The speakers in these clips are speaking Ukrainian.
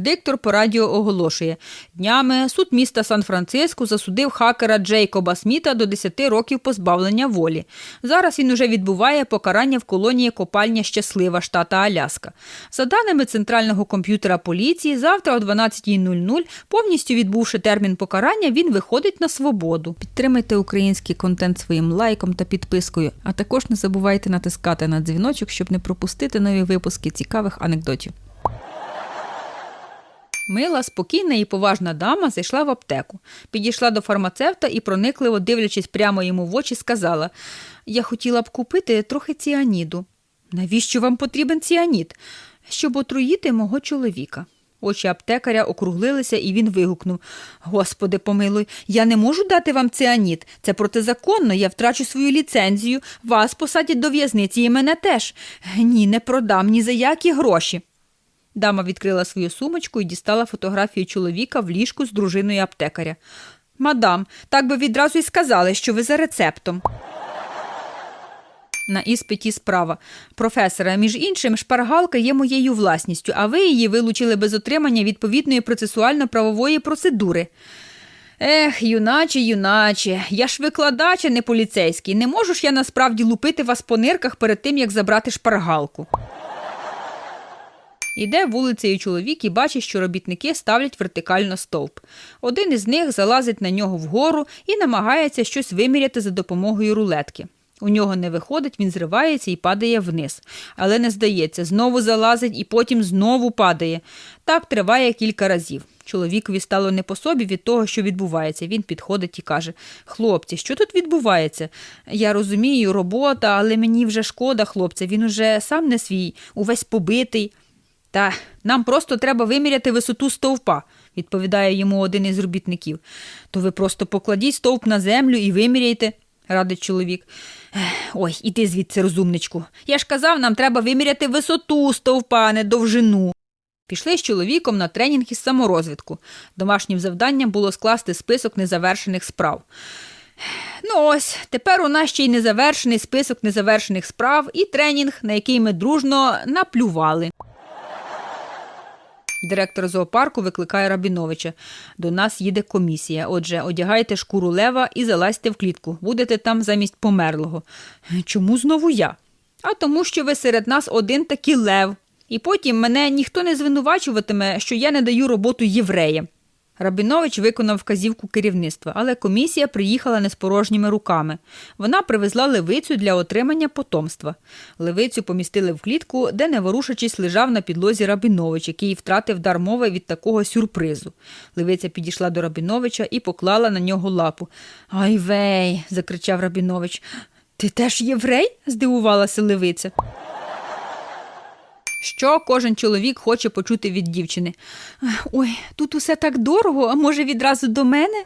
Диктор по радіо оголошує: днями суд міста Сан-Франциско засудив хакера Джейкоба Сміта до 10 років позбавлення волі. Зараз він уже відбуває покарання в колонії Копальня Щаслива, штата Аляска. За даними центрального комп'ютера поліції, завтра о 12.00, повністю відбувши термін покарання, він виходить на свободу. Підтримайте український контент своїм лайком та підпискою, а також не забувайте натискати на дзвіночок, щоб не пропустити нові випуски цікавих анекдотів. Мила, спокійна і поважна дама зайшла в аптеку, підійшла до фармацевта і, проникливо дивлячись прямо йому в очі, сказала: Я хотіла б купити трохи ціаніду. Навіщо вам потрібен ціанід? Щоб отруїти мого чоловіка. Очі аптекаря округлилися, і він вигукнув: Господи, помилуй, я не можу дати вам ціанід. Це протизаконно, я втрачу свою ліцензію, вас посадять до в'язниці і мене теж. Ні, не продам ні за які гроші. Дама відкрила свою сумочку і дістала фотографію чоловіка в ліжку з дружиною аптекаря. Мадам, так би відразу й сказали, що ви за рецептом. На іспиті справа. Професора, між іншим, шпаргалка є моєю власністю, а ви її вилучили без отримання відповідної процесуально-правової процедури. Ех, юначе, юначе, я ж викладач, а не поліцейський. Не можу ж я насправді лупити вас по нирках перед тим, як забрати шпаргалку. Іде вулицею чоловік і бачить, що робітники ставлять вертикально стовп. Один із них залазить на нього вгору і намагається щось виміряти за допомогою рулетки. У нього не виходить, він зривається і падає вниз. Але не здається, знову залазить і потім знову падає. Так триває кілька разів. Чоловікові стало не по собі від того, що відбувається. Він підходить і каже: Хлопці, що тут відбувається? Я розумію, робота, але мені вже шкода, хлопця. Він уже сам не свій, увесь побитий. Та нам просто треба виміряти висоту стовпа, відповідає йому один із робітників. То ви просто покладіть стовп на землю і виміряйте, радить чоловік. «Ех, Ой, іди звідси, розумничку. Я ж казав, нам треба виміряти висоту стовпа, а не довжину. Пішли з чоловіком на тренінг із саморозвитку. Домашнім завданням було скласти список незавершених справ. Ну ось, тепер у нас ще й незавершений список незавершених справ і тренінг, на який ми дружно наплювали. Директор зоопарку викликає Рабіновича. До нас їде комісія. Отже, одягайте шкуру лева і залазьте в клітку. Будете там замість померлого. Чому знову я? А тому, що ви серед нас один такий лев. І потім мене ніхто не звинувачуватиме, що я не даю роботу євреям. Рабінович виконав вказівку керівництва, але комісія приїхала не з порожніми руками. Вона привезла левицю для отримання потомства. Левицю помістили в клітку, де, не ворушачись, лежав на підлозі Рабінович, який втратив дар мови від такого сюрпризу. Левиця підійшла до Рабіновича і поклала на нього лапу. Ай вей. закричав Рабінович. Ти теж єврей? здивувалася левиця. Що кожен чоловік хоче почути від дівчини? Ой, тут усе так дорого, а може відразу до мене?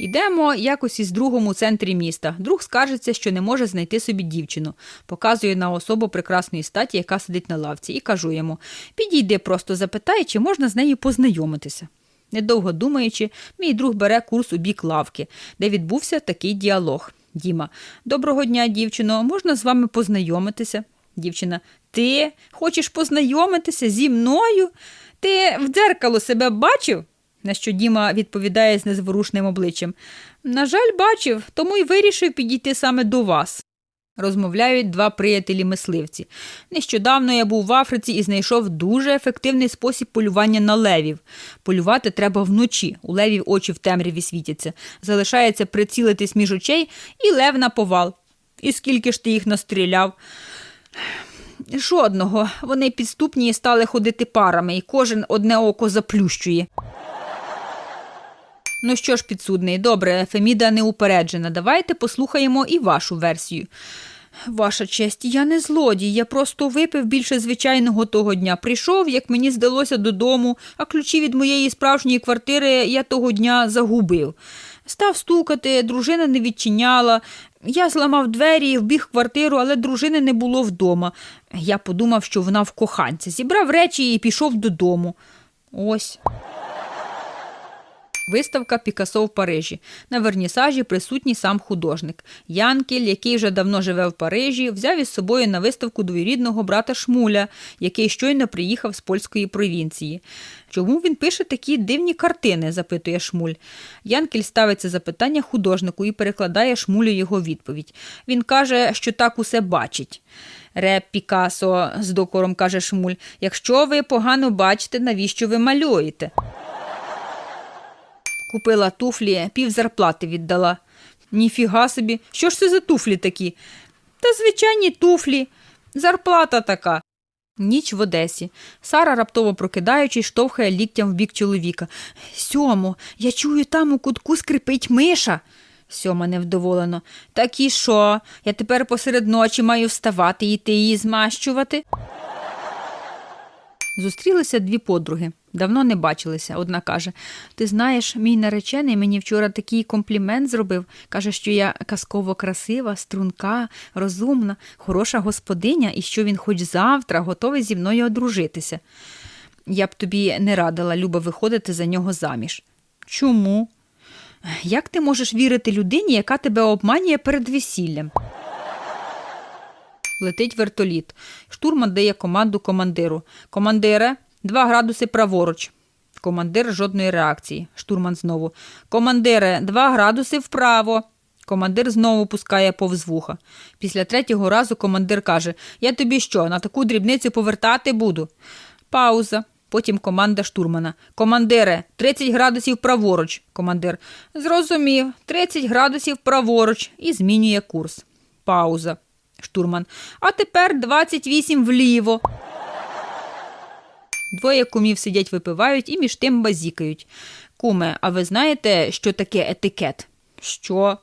Йдемо якось із другом у центрі міста. Друг скаржиться, що не може знайти собі дівчину. Показує на особу прекрасної статі, яка сидить на лавці, і кажу йому: підійди, просто запитай, чи можна з нею познайомитися. Недовго думаючи, мій друг бере курс у бік лавки, де відбувся такий діалог. Діма, доброго дня, дівчино, можна з вами познайомитися? Дівчина, ти хочеш познайомитися зі мною? Ти в дзеркало себе бачив? На що Діма відповідає з незворушним обличчям. На жаль, бачив, тому й вирішив підійти саме до вас. Розмовляють два приятелі мисливці. Нещодавно я був в Африці і знайшов дуже ефективний спосіб полювання на левів. Полювати треба вночі. У левів очі в темряві світяться. Залишається прицілитись між очей і лев на повал. І скільки ж ти їх настріляв? Жодного. Вони підступні і стали ходити парами, і кожен одне око заплющує. Ну що ж, підсудний, добре, Феміда не упереджена. Давайте послухаємо і вашу версію. Ваша честь, я не злодій, я просто випив більше звичайного того дня. Прийшов, як мені здалося, додому, а ключі від моєї справжньої квартири я того дня загубив. Став стукати, дружина не відчиняла. Я зламав двері і вбіг в квартиру, але дружини не було вдома. Я подумав, що вона в коханці. Зібрав речі і пішов додому. Ось. Виставка Пікасо в Парижі. На вернісажі присутній сам художник. Янкель, який вже давно живе в Парижі, взяв із собою на виставку двоюрідного брата Шмуля, який щойно приїхав з польської провінції. Чому він пише такі дивні картини? запитує Шмуль. Янкель ставить це запитання художнику і перекладає Шмулю його відповідь. Він каже, що так усе бачить. Реп Пікасо, з докором каже Шмуль, якщо ви погано бачите, навіщо ви малюєте? Купила туфлі, пів зарплати віддала. Ніфіга собі, що ж це за туфлі такі? Та звичайні туфлі, зарплата така. Ніч в Одесі. Сара, раптово прокидаючись, штовхає ліктям в бік чоловіка. Сьомо, я чую, там у кутку скрипить миша. Сьома невдоволено. Так і що? Я тепер посеред ночі маю вставати і йти її змащувати. Зустрілися дві подруги. Давно не бачилися. Одна каже: Ти знаєш, мій наречений мені вчора такий комплімент зробив. Каже, що я казково красива, струнка, розумна, хороша господиня і що він хоч завтра готовий зі мною одружитися. Я б тобі не радила, Люба, виходити за нього заміж. Чому? Як ти можеш вірити людині, яка тебе обманює перед весіллям? Летить вертоліт. Штурман дає команду командиру. Командире, два градуси праворуч. Командир жодної реакції. Штурман знову. Командире, два градуси вправо. Командир знову пускає повз вуха. Після третього разу командир каже: Я тобі що, на таку дрібницю повертати буду. Пауза. Потім команда штурмана. Командире, 30 градусів праворуч. Командир. Зрозумів, 30 градусів праворуч. І змінює курс. Пауза. Штурман. А тепер 28 вліво. Двоє кумів сидять, випивають і між тим базікають. Куме, а ви знаєте, що таке етикет? Що?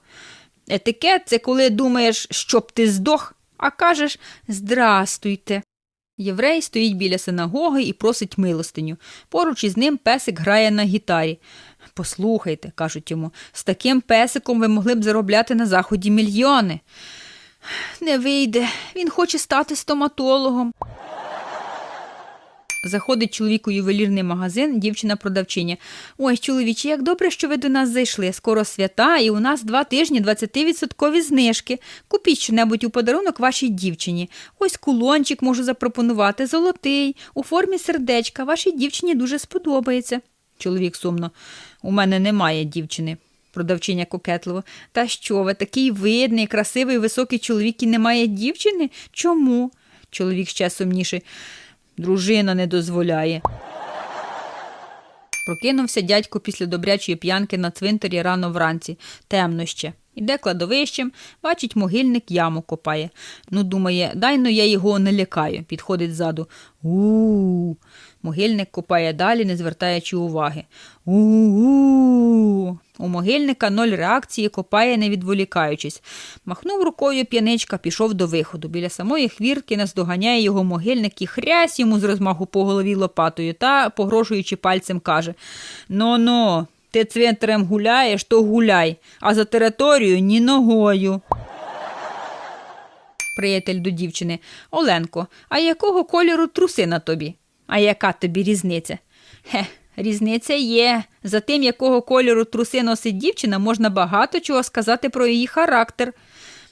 Етикет це коли думаєш, щоб ти здох, а кажеш здрастуйте. Єврей стоїть біля синагоги і просить милостиню. Поруч із ним песик грає на гітарі. Послухайте, кажуть йому, з таким песиком ви могли б заробляти на заході мільйони. Не вийде, він хоче стати стоматологом. Заходить чоловік у ювелірний магазин, дівчина-продавчиня. Ой, чоловіче, як добре, що ви до нас зайшли. Скоро свята, і у нас два тижні 20% знижки. Купіть щонебудь у подарунок вашій дівчині. Ось кулончик можу запропонувати, золотий, у формі сердечка. Вашій дівчині дуже сподобається. Чоловік сумно. У мене немає дівчини. Продавчиня кокетливо. Та що ви, такий видний, красивий, високий чоловік і немає дівчини? Чому? Чоловік ще сумніший. Дружина не дозволяє. Прокинувся дядько після добрячої п'янки на цвинтарі рано вранці. Темно ще. Іде кладовищем, бачить, могильник яму копає. Ну, думає, дай но я його не лякаю. Підходить ззаду. У-у-у. Могильник копає далі, не звертаючи уваги. У-у-у. У могильника ноль реакції копає, не відволікаючись. Махнув рукою п'яничка, пішов до виходу. Біля самої хвіртки наздоганяє його могильник і хрясь йому з розмаху по голові лопатою та, погрожуючи пальцем, каже Ну-ну, ти цвинтарем гуляєш, то гуляй, а за територію ні ногою. Приятель до дівчини. Оленко, а якого кольору труси на тобі? А яка тобі різниця? Хе, різниця є. За тим, якого кольору труси носить дівчина, можна багато чого сказати про її характер.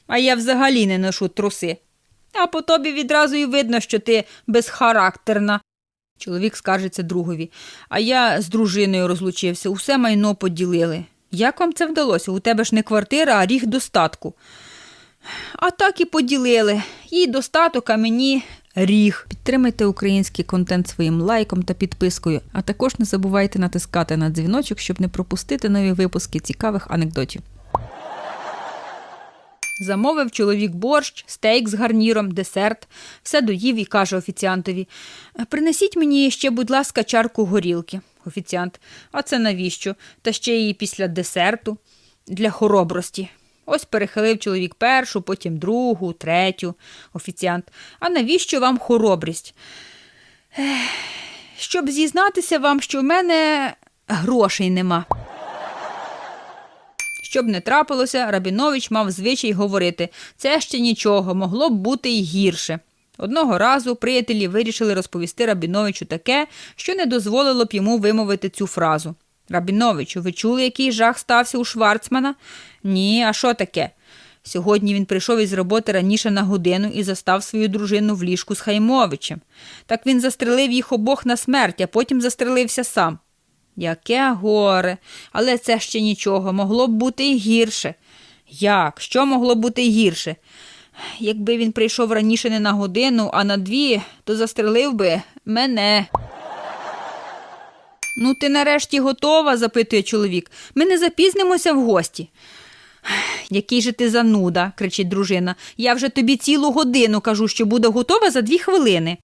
А я взагалі не ношу труси. А по тобі відразу й видно, що ти безхарактерна. Чоловік скаржиться другові. А я з дружиною розлучився, усе майно поділили. Як вам це вдалося? У тебе ж не квартира, а ріг достатку. А так і поділили. Їй достаток, а мені ріг. Підтримайте український контент своїм лайком та підпискою, а також не забувайте натискати на дзвіночок, щоб не пропустити нові випуски цікавих анекдотів. Замовив чоловік борщ, стейк з гарніром, десерт, все доїв і каже офіціантові: Принесіть мені ще, будь ласка, чарку горілки. Офіціант, а це навіщо? Та ще її після десерту для хоробрості. Ось перехилив чоловік першу, потім другу, третю. Офіціант. А навіщо вам хоробрість? Щоб зізнатися вам, що в мене грошей нема. Щоб не трапилося, Рабінович мав звичай говорити це ще нічого, могло б бути й гірше. Одного разу приятелі вирішили розповісти Рабіновичу таке, що не дозволило б йому вимовити цю фразу. Рабіновичу, ви чули, який жах стався у Шварцмана? Ні, а що таке? Сьогодні він прийшов із роботи раніше на годину і застав свою дружину в ліжку з Хаймовичем. Так він застрелив їх обох на смерть, а потім застрелився сам. Яке горе, але це ще нічого, могло б бути і гірше. Як? Що могло бути гірше? Якби він прийшов раніше не на годину, а на дві, то застрелив би мене. Ну, ти нарешті готова? запитує чоловік. Ми не запізнимося в гості. Який же ти зануда, кричить дружина. Я вже тобі цілу годину кажу, що буду готова за дві хвилини.